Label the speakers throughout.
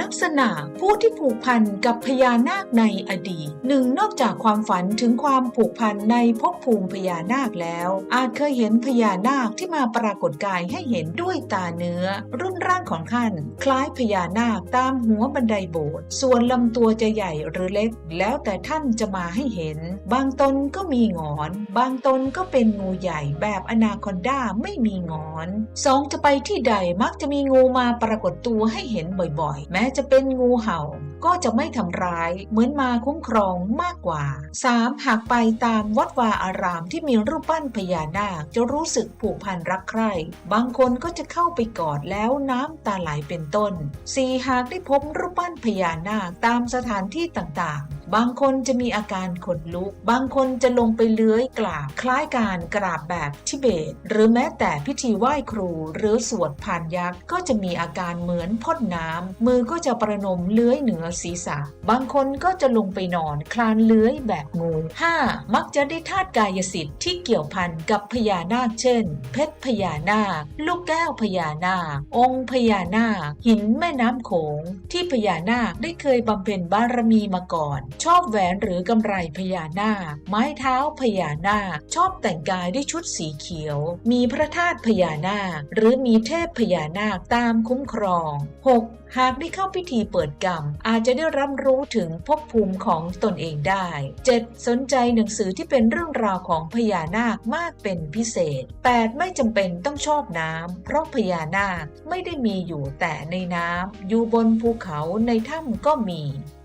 Speaker 1: ลักษณะผู้ที่ผูกพันกับพญานาคในอดีตหนึ่งนอกจากความฝันถึงความผูกพันในภพภูมิพญานาคแล้ว อาจเคยเห็นพญานาคที่มาปรากฏกายให้เห็นด้วยตาเนื้อ รุ่นร่างของท่าน คล้ายพญานาคตามหัวบันไดโบสถ์ส่วนลำตัวจะใหญ่หรือเล็ก แล้วแต่ท่านจะมาให้เห็น บางตนก็มีงอน บางตนก็เป็นงูใหญ่แบบอนาคอนดาไม่มีงอนสองจะไปที่ใดมักจะมีงูมาปรากฏตัวให้เห็นบ่อยๆแม้จะเป็นงูเห่าก็จะไม่ทำร้ายเหมือนมาคุ้มครองมากกว่า 3. หากไปตามวัดวาอารามที่มีรูปปั้นพญานาคจะรู้สึกผูกพันรักใคร่ บางคนก็จะเข้าไปกอดแล้วน้ำตาไหลเป็นต้น 4. หากได้พบรูปปั้นพญานาคตามสถานที่ต่าง บางคนจะมีอาการขนลุก บางคนจะลงไปเลื้อยกราบ คล้ายการกราบแบบทิเบต หรือแม้แต่พิธีไหว้ครู หรือสวดผ่านยักษ์ก็จะมีอาการเหมือนพ่นน้ำ มือก็จะประนมเลื้อยเหนือศีรษะ บางคนก็จะลงไปนอนคลานเลื้อยแบบงู 5. มักจะได้ธาตุกายสิทธิ์ที่เกี่ยวพันกับพญานาคเช่น เพชรพญานาค ลูกแก้วพญานาค องค์พญานาค หินแม่น้ำโขง ที่พญานาคได้เคยบำเพ็ญบารมีมาก่อนชอบแหวนหรือกำไรพญานาค ไม้เท้าพญานาค ชอบแต่งกายด้วยชุดสีเขียว มีพระธาตุพญานาค หรือมีเทพพญานาคตามคุ้มครอง 6. หากได้เข้าพิธีเปิดกรรม อาจจะได้รับรู้ถึงภพภูมิของตนเองได้ 7. สนใจหนังสือที่เป็นเรื่องราวของพญานาคมากเป็นพิเศษ 8. ไม่จำเป็นต้องชอบน้ำเพราะพญานาคไม่ได้มีอยู่แต่ในน้ำอยู่บนภูเขาในถ้ำก็มี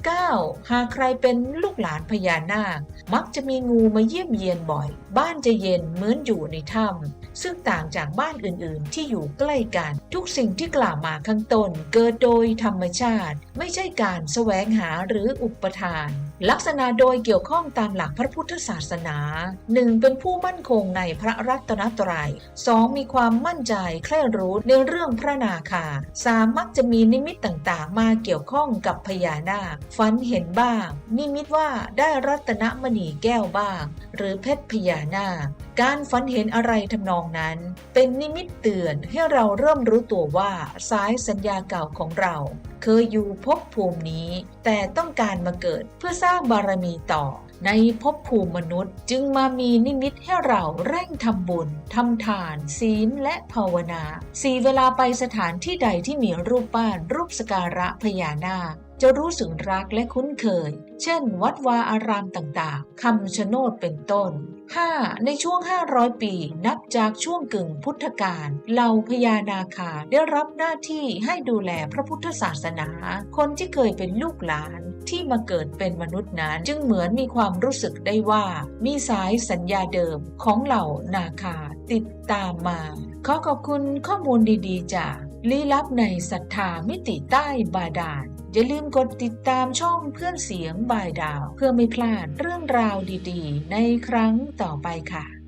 Speaker 1: 9. หากใครเป็นลูกหลานพญานาค มักจะมีงูมาเยี่ยมเยียนบ่อย บ้านจะเย็นเหมือนอยู่ในถ้ำซึ่งต่างจากบ้านอื่นๆ ที่อยู่ใกล้กัน ทุกสิ่งที่กล่าวมาข้างต้น เกิดโดยธรรมชาติ ไม่ใช่การแสวงหาหรืออุปทาน ลักษณะโดยเกี่ยวข้องตามหลักพระพุทธศาสนา 1. เป็นผู้มั่นคงในพระรัตนตรยัย 2. มีความมั่นใจใคร่รู้ในเรื่องพระนาคา 3. มักจะมีนิมิตต่างๆ มาเกี่ยวข้องกับพญานาคฝันเห็นบ้าง นิมิตว่าได้รัตนมณีแก้วบ้าง หรือเพชรพญานาค การฝันเห็นอะไรทำนองนั้น เป็นนิมิตเตือนให้เราเริ่มรู้ตัวว่าสายสัญญาเก่าของเรา เคยอยู่ภพภูมินี้ แต่ต้องการมาเกิดเพื่อสร้างบารมีต่อ ในภพภูมิมนุษย์จึงมามีนิมิตให้เราเร่งทำบุญทำทาน ศีลและภาวนาสี่เวลาไปสถานที่ใดที่มีรูปปั้นรูปสกการะพญานาคจะรู้สึกรักและคุ้นเคย เช่น วัดวาอารามต่างๆ คำชะโนดเป็นต้น 5. ในช่วง 500 ปี นับจากช่วงกึ่งพุทธกาลเหล่าพญานาคาได้รับหน้าที่ให้ดูแลพระพุทธศาสนา คนที่เคยเป็นลูกหลานที่มาเกิดเป็นมนุษย์นั้น จึงเหมือนมีความรู้สึกได้ว่า มีสายสัญญาเดิมของเหล่านาคาติดตามมา ขอขอบคุณข้อมูลดีๆจาก ลี้ลับในศรัทธามิติใต้บาดาลอย่าลืมกดติดตามช่องเพื่อนเสียงบายดาว เพื่อไม่พลาดเรื่องราวดีๆ ในครั้งต่อไปค่ะ